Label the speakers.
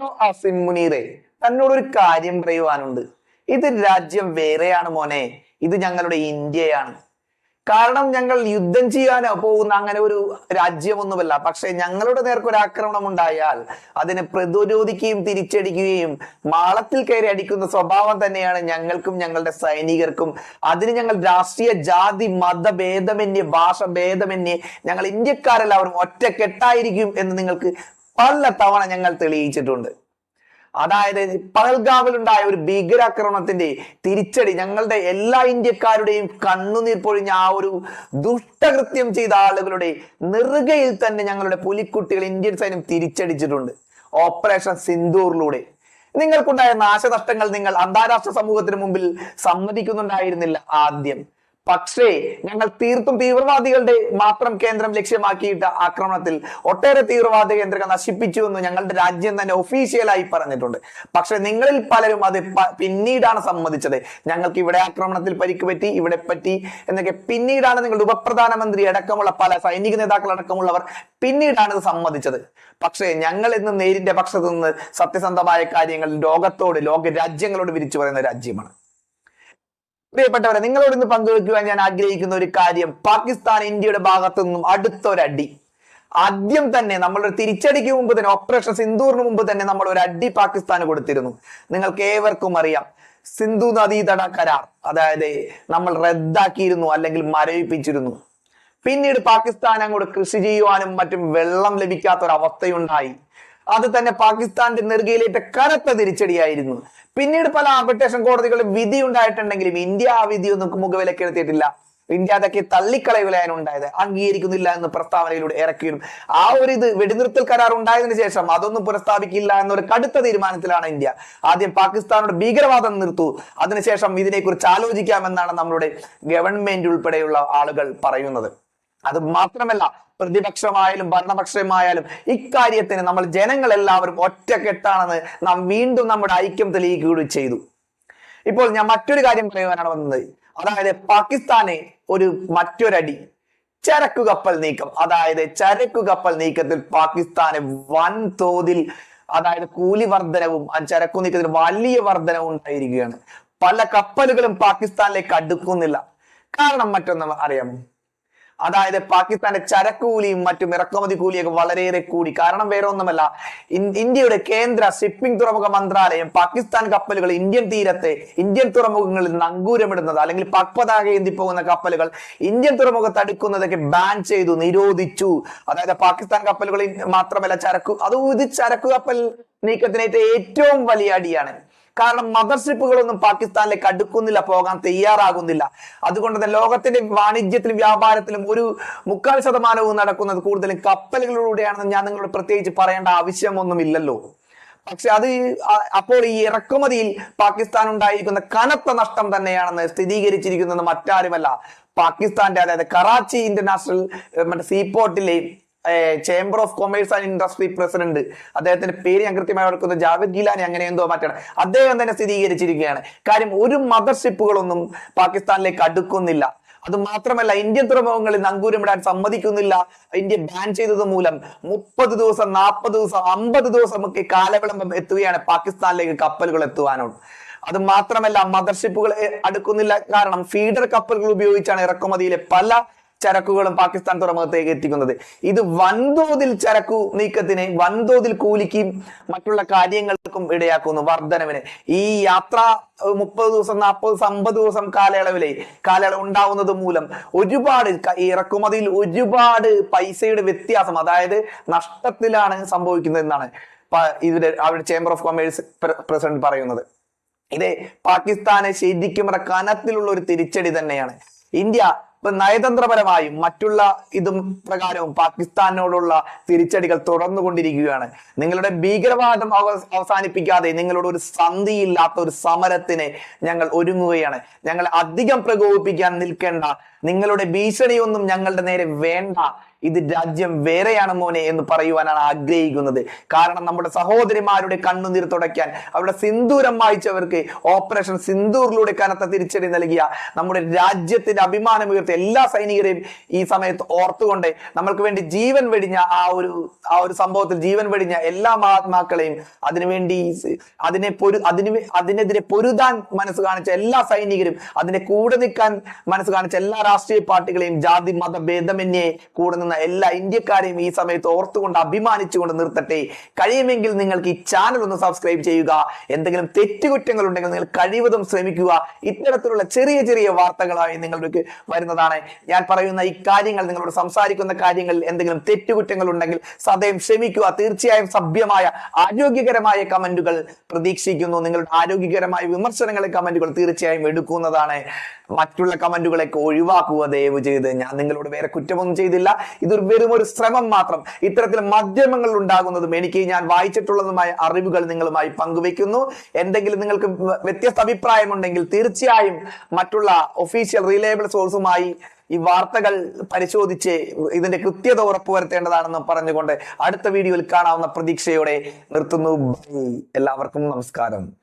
Speaker 1: അസിം മുനീറെ തന്നോടൊരു കാര്യം പറയുവാനുണ്ട്. ഇത് രാജ്യം വേറെയാണ് മോനെ. ഇത് ഞങ്ങളുടെ ഇന്ത്യയാണ്. കാരണം ഞങ്ങൾ യുദ്ധം ചെയ്യാനോ പോകുന്ന അങ്ങനെ ഒരു രാജ്യമൊന്നുമല്ല. പക്ഷെ ഞങ്ങളുടെ നേർക്ക് ഒരു ആക്രമണം ഉണ്ടായാൽ അതിനെ പ്രതിരോധിക്കുകയും തിരിച്ചടിക്കുകയും മാളത്തിൽ കയറി അടിക്കുന്ന സ്വഭാവം തന്നെയാണ് ഞങ്ങൾക്കും ഞങ്ങളുടെ സൈനികർക്കും. അതിന് ഞങ്ങൾ രാഷ്ട്രീയ ജാതി മത ഭേദമന്യേ ഭാഷ ഭേദമന്യേ ഞങ്ങൾ ഇന്ത്യക്കാരെല്ലാവരും ഒറ്റക്കെട്ടായിരിക്കും എന്ന് നിങ്ങൾക്ക് പല തവണ ഞങ്ങൾ തെളിയിച്ചിട്ടുണ്ട്. അതായത് പഹൽഗാമിലുണ്ടായ ഒരു ഭീകരാക്രമണത്തിന്റെ തിരിച്ചടി ഞങ്ങളുടെ എല്ലാ ഇന്ത്യക്കാരുടെയും കണ്ണുനീർ പൊഴിഞ്ഞ ആ ഒരു ദുഷ്ടകൃത്യം ചെയ്ത ആളുകളുടെ നെറുകയിൽ തന്നെ ഞങ്ങളുടെ പുലിക്കുട്ടികൾ ഇന്ത്യൻ സൈന്യം തിരിച്ചടിച്ചിട്ടുണ്ട്. ഓപ്പറേഷൻ സിന്ദൂറിലൂടെ. നിങ്ങൾക്കുണ്ടായ നാശനഷ്ടങ്ങൾ നിങ്ങൾ അന്താരാഷ്ട്ര സമൂഹത്തിന് മുമ്പിൽ സമ്മതിക്കുന്നുണ്ടായിരുന്നില്ല ആദ്യം. പക്ഷേ ഞങ്ങൾ തീർത്തും തീവ്രവാദികളുടെ മാത്രം കേന്ദ്രം ലക്ഷ്യമാക്കിയിട്ട ആക്രമണത്തിൽ ഒട്ടേറെ തീവ്രവാദ കേന്ദ്രങ്ങൾ നശിപ്പിച്ചു എന്ന് ഞങ്ങളുടെ രാജ്യം തന്നെ ഒഫീഷ്യലായി പറഞ്ഞിട്ടുണ്ട്. പക്ഷെ നിങ്ങളിൽ പലരും അത് പിന്നീടാണ് സമ്മതിച്ചത്. ഞങ്ങൾക്ക് ഇവിടെ ആക്രമണത്തിൽ പരിക്ക് പറ്റി ഇവിടെ പറ്റി എന്നൊക്കെ പിന്നീടാണ് നിങ്ങളുടെ ഉപപ്രധാനമന്ത്രി അടക്കമുള്ള പല സൈനിക നേതാക്കൾ അടക്കമുള്ളവർ പിന്നീടാണ് ഇത് സമ്മതിച്ചത്. പക്ഷേ ഞങ്ങൾ ഇന്ന് നേരിന്റെ പക്ഷത്തുനിന്ന് സത്യസന്ധമായ കാര്യങ്ങൾ ലോകത്തോട് ലോക രാജ്യങ്ങളോട് വിരിച്ചു പറയുന്ന രാജ്യമാണ്. പ്രിയപ്പെട്ടവരെ നിങ്ങളോട് ഇന്ന് പങ്കുവെക്കുവാൻ ഞാൻ ആഗ്രഹിക്കുന്ന ഒരു കാര്യം പാകിസ്ഥാൻ ഇന്ത്യയുടെ ഭാഗത്തു നിന്നും അടുത്തൊരടി. ആദ്യം തന്നെ നമ്മളൊരു തിരിച്ചടിക്ക് മുമ്പ് തന്നെ ഓപ്പറേഷൻ സിന്ധൂറിന് മുമ്പ് തന്നെ നമ്മൾ ഒരു അടി പാകിസ്ഥാന് കൊടുത്തിരുന്നു. നിങ്ങൾക്ക് ഏവർക്കും അറിയാം സിന്ധു നദീതട കരാർ അതായത് നമ്മൾ റദ്ദാക്കിയിരുന്നു അല്ലെങ്കിൽ മരവിപ്പിച്ചിരുന്നു. പിന്നീട് പാകിസ്ഥാൻ അങ്ങോട്ട് കൃഷി ചെയ്യുവാനും മറ്റും വെള്ളം ലഭിക്കാത്ത ഒരു അവസ്ഥയുണ്ടായി അത് തന്നെ പാകിസ്ഥാന്റെ നെറുകയിലേറ്റ കനത്ത തിരിച്ചടിയായിരുന്നു. പിന്നീട് പല ആർബിട്രേഷൻ കോടതികളുടെ വിധി ഉണ്ടായിട്ടുണ്ടെങ്കിലും ഇന്ത്യ ആ വിധിയൊന്നും മുഖവിലക്കെടുത്തിയിട്ടില്ല ഇന്ത്യ അതൊക്കെ തള്ളിക്കളയുകയാണ് ഉണ്ടായത്. അംഗീകരിക്കുന്നില്ല എന്ന് പ്രസ്താവനയിലൂടെ ഇറക്കിയിരുന്നു ആ ഒരു ഇത് വെടിനിർത്തൽ കരാർ ഉണ്ടായതിനു ശേഷം അതൊന്നും പുനഃസ്ഥാപിക്കില്ല എന്നൊരു കടുത്ത തീരുമാനത്തിലാണ് ഇന്ത്യ. ആദ്യം പാകിസ്ഥാനോട് ഭീകരവാദം നിർത്തു. അതിനുശേഷം ഇതിനെക്കുറിച്ച് ആലോചിക്കാമെന്നാണ് നമ്മുടെ ഗവൺമെന്റ് ഉൾപ്പെടെയുള്ള ആളുകൾ പറയുന്നത്. അത് മാത്രമല്ല പ്രതിപക്ഷമായാലും ഭരണപക്ഷമായാലും ഇക്കാര്യത്തിന് നമ്മൾ ജനങ്ങൾ എല്ലാവരും ഒറ്റക്കെട്ടാണെന്ന് നാം വീണ്ടും നമ്മുടെ ഐക്യം തെളിയിക്കുകയും ചെയ്തു. ഇപ്പോൾ ഞാൻ മറ്റൊരു കാര്യം പറയുവാനാണ് വന്നത്. അതായത് പാകിസ്ഥാനെ ഒരു മറ്റൊരടി ചരക്കു കപ്പൽ നീക്കം. അതായത് ചരക്കു കപ്പൽ നീക്കത്തിൽ പാകിസ്ഥാന് വൻ തോതിൽ അതായത് കൂലി വർധനവും ആ ചരക്കു നീക്കത്തിൽ വലിയ വർധനവും ഉണ്ടായിരിക്കുകയാണ്. പല കപ്പലുകളും പാകിസ്ഥാനിലേക്ക് അടുക്കുന്നില്ല. കാരണം മറ്റൊന്നും അറിയാമോ? അതായത് പാകിസ്ഥാന്റെ ചരക്കൂലിയും മറ്റും ഇറക്കുമതി കൂലിയൊക്കെ വളരെയേറെ കൂടി. കാരണം വേറെ ഒന്നുമല്ല ഇന്ത്യയുടെ കേന്ദ്ര ഷിപ്പിംഗ് തുറമുഖ മന്ത്രാലയം പാകിസ്ഥാൻ കപ്പലുകൾ ഇന്ത്യൻ തീരത്തെ ഇന്ത്യൻ തുറമുഖങ്ങളിൽ നങ്കൂരമിടുന്നത് അല്ലെങ്കിൽ പാക് പതാക ഏന്തി പോകുന്ന കപ്പലുകൾ ഇന്ത്യൻ തുറമുഖത്ത് അടുക്കുന്നതൊക്കെ ബാൻ ചെയ്തു നിരോധിച്ചു. അതായത് പാകിസ്ഥാൻ കപ്പലുകളിൽ മാത്രമല്ല ചരക്കു അതും ഇത് ചരക്കു കപ്പൽ നീക്കത്തിനേറ്റ ഏറ്റവും വലിയ അടിയാണ്. കാരണം മദർഷിപ്പുകളൊന്നും പാകിസ്ഥാനിലേക്ക് അടുക്കുന്നില്ല പോകാൻ തയ്യാറാകുന്നില്ല. അതുകൊണ്ട് തന്നെ ലോകത്തിന്റെ വാണിജ്യത്തിലും വ്യാപാരത്തിലും ഒരു മുക്കാൽ ശതമാനവും നടക്കുന്നത് കൂടുതലും കപ്പലുകളിലൂടെയാണെന്ന് ഞാൻ നിങ്ങളോട് പ്രത്യേകിച്ച് പറയേണ്ട ആവശ്യമൊന്നുമില്ലല്ലോ. പക്ഷെ അത് അപ്പോൾ ഈ ഇറക്കുമതിയിൽ പാകിസ്ഥാൻ ഉണ്ടായിരിക്കുന്ന കനത്ത നഷ്ടം തന്നെയാണെന്ന് സ്ഥിരീകരിച്ചിരിക്കുന്നത് മറ്റാരുമല്ല. പാകിസ്ഥാന്റെ അതായത് കറാച്ചി ഇന്റർനാഷണൽ മറ്റേ സീപോർട്ടിലെ chamber of commerce and industry president അദ്ദേഹത്തിന്റെ പേര് ഞാൻ കൃത്യമായി ഓർക്കുന്നത് ജാവേദ് ഗിലാനി അങ്ങനെ എന്തോ മാറ്റണം. അദ്ദേഹം തന്നെ സ്ഥിരീകരിച്ചിരിക്കുകയാണ്. കാര്യം ഒരു മദർഷിപ്പുകളൊന്നും പാകിസ്ഥാനിലേക്ക് അടുക്കുന്നില്ല. അത് മാത്രമല്ല ഇന്ത്യൻ തുറമുഖങ്ങളിൽ നങ്കൂരമിടാൻ സമ്മതിക്കുന്നില്ല. ഇന്ത്യ ബാൻ ചെയ്തത് മൂലം മുപ്പത് ദിവസം നാൽപ്പത് ദിവസം അമ്പത് ദിവസം ഒക്കെ കാലവിളംബം എത്തുകയാണ് പാകിസ്ഥാനിലേക്ക് കപ്പലുകൾ എത്തുവാനുണ്ട് അത് മാത്രമല്ല മദർഷിപ്പുകൾ അടുക്കുന്നില്ല. കാരണം ഫീഡർ കപ്പലുകൾ ഉപയോഗിച്ചാണ് ഇറക്കുമതിയിലെ പല ചരക്കുകളും പാകിസ്ഥാൻ തുറമുഖത്തേക്ക് എത്തിക്കുന്നത്. ഇത് വൻതോതിൽ ചരക്കു നീക്കത്തിന് വൻതോതിൽ കൂലിക്കും മറ്റുള്ള കാര്യങ്ങൾക്കും ഇടയാക്കുന്നു വർധനവിന്. ഈ യാത്ര മുപ്പത് ദിവസം നാൽപ്പത് ദിവസം അമ്പത് ദിവസം കാലയളവിലെ കാലയളവ് ഉണ്ടാവുന്നത് മൂലം ഒരുപാട് ഇറക്കുമതിയിൽ ഒരുപാട് പൈസയുടെ വ്യത്യാസം അതായത് നഷ്ടത്തിലാണ് സംഭവിക്കുന്നത് എന്നാണ് ഇതിന്റെ അവിടെ ചേംബർ ഓഫ് കൊമേഴ്സ് പ്രസിഡന്റ് പറയുന്നത്. ഇത് പാകിസ്ഥാനെ ശരിക്കും കനത്തിലുള്ള ഒരു തിരിച്ചടി തന്നെയാണ്. ഇന്ത്യ നയതന്ത്രപരമായും മറ്റുള്ള ഇതും പ്രകാരവും പാകിസ്ഥാനോടുള്ള തിരിച്ചടികൾ തുടർന്നുകൊണ്ടിരിക്കുകയാണ്. നിങ്ങളുടെ ഭീകരവാദം അവസാനിപ്പിക്കാതെ നിങ്ങളോട് ഒരു സന്ധിയില്ലാത്ത ഒരു സമരത്തിന് ഞങ്ങൾ ഒരുങ്ങുകയാണ്. ഞങ്ങൾ അധികം പ്രകോപിപ്പിക്കാൻ നിൽക്കേണ്ട നിങ്ങളുടെ ഭീഷണിയൊന്നും ഞങ്ങളുടെ നേരെ വേണ്ട ഇത് രാജ്യം വേറെയാണ് മോനെ എന്ന് പറയുവാനാണ് ആഗ്രഹിക്കുന്നത്. കാരണം നമ്മുടെ സഹോദരിമാരുടെ കണ്ണുനീർ തുടയ്ക്കാൻ അവരുടെ സിന്ദൂരം വായിച്ചവർക്ക് ഓപ്പറേഷൻ സിന്ദൂറിലൂടെ കനത്ത തിരിച്ചടി നൽകിയ നമ്മുടെ രാജ്യത്തിന്റെ അഭിമാനം ഉയർത്തിയ എല്ലാ സൈനികരെയും ഈ സമയത്ത് ഓർത്തുകൊണ്ട് നമ്മൾക്ക് വേണ്ടി ജീവൻ വെടിഞ്ഞ ആ ഒരു ആ ഒരു സംഭവത്തിൽ ജീവൻ വെടിഞ്ഞ എല്ലാ മഹാത്മാക്കളെയും അതിനുവേണ്ടി അതിനെ പൊരു അതിന് അതിനെതിരെ പൊരുതാൻ മനസ്സ് കാണിച്ച എല്ലാ സൈനികരും അതിനെ കൂടെ നിൽക്കാൻ മനസ്സ് കാണിച്ച എല്ലാ രാഷ്ട്രീയ പാർട്ടികളെയും ജാതി മത ഭേദമന്യേ കൂടെ നിന്ന എല്ലാ ഇന്ത്യക്കാരെയും ഈ സമയത്ത് ഓർത്തുകൊണ്ട് അഭിമാനിച്ചുകൊണ്ട് നിർത്തട്ടെ. കഴിയുമെങ്കിൽ നിങ്ങൾക്ക് ഈ ചാനൽ ഒന്ന് സബ്സ്ക്രൈബ് ചെയ്യുക. എന്തെങ്കിലും തെറ്റുകുറ്റങ്ങൾ ഉണ്ടെങ്കിൽ നിങ്ങൾ കഴിവതും ശ്രമിക്കുക. ഇത്തരത്തിലുള്ള ചെറിയ ചെറിയ വാർത്തകളായി നിങ്ങൾക്ക് വരുന്നതാണ്. ഞാൻ പറയുന്ന ഈ കാര്യങ്ങൾ നിങ്ങളോട് സംസാരിക്കുന്ന കാര്യങ്ങളിൽ എന്തെങ്കിലും തെറ്റുകുറ്റങ്ങൾ ഉണ്ടെങ്കിൽ സദയം ക്ഷമിക്കുക. തീർച്ചയായും സഭ്യമായ ആരോഗ്യകരമായ കമന്റുകൾ പ്രതീക്ഷിക്കുന്നു. നിങ്ങളുടെ ആരോഗ്യകരമായ വിമർശനങ്ങളെ കമന്റുകൾ തീർച്ചയായും എടുക്കുന്നതാണ്. മറ്റുള്ള കമന്റുകളൊക്കെ ഒഴിവാക്കുക ദയവ് ചെയ്ത് ഞാൻ നിങ്ങളോട് വേറെ കുറ്റമൊന്നും ചെയ്തില്ല. ഇതൊരു വെറും ഒരു ശ്രമം മാത്രം. ഇത്തരത്തിൽ മാധ്യമങ്ങൾ ഉണ്ടാകുന്നതും എനിക്ക് ഞാൻ വായിച്ചിട്ടുള്ളതുമായ അറിവുകൾ നിങ്ങളുമായി പങ്കുവെക്കുന്നു എന്തെങ്കിലും നിങ്ങൾക്ക് വ്യത്യസ്ത അഭിപ്രായമുണ്ടെങ്കിൽ തീർച്ചയായും മറ്റുള്ള ഒഫീഷ്യൽ റിലയബിൾ സോഴ്സുമായി ഈ വാർത്തകൾ പരിശോധിച്ച് ഇതിന്റെ കൃത്യത ഉറപ്പുവരുത്തേണ്ടതാണെന്ന് പറഞ്ഞുകൊണ്ട് അടുത്ത വീഡിയോയിൽ കാണാവുന്ന പ്രതീക്ഷയോടെ നിർത്തുന്നു. എല്ലാവർക്കും നമസ്കാരം.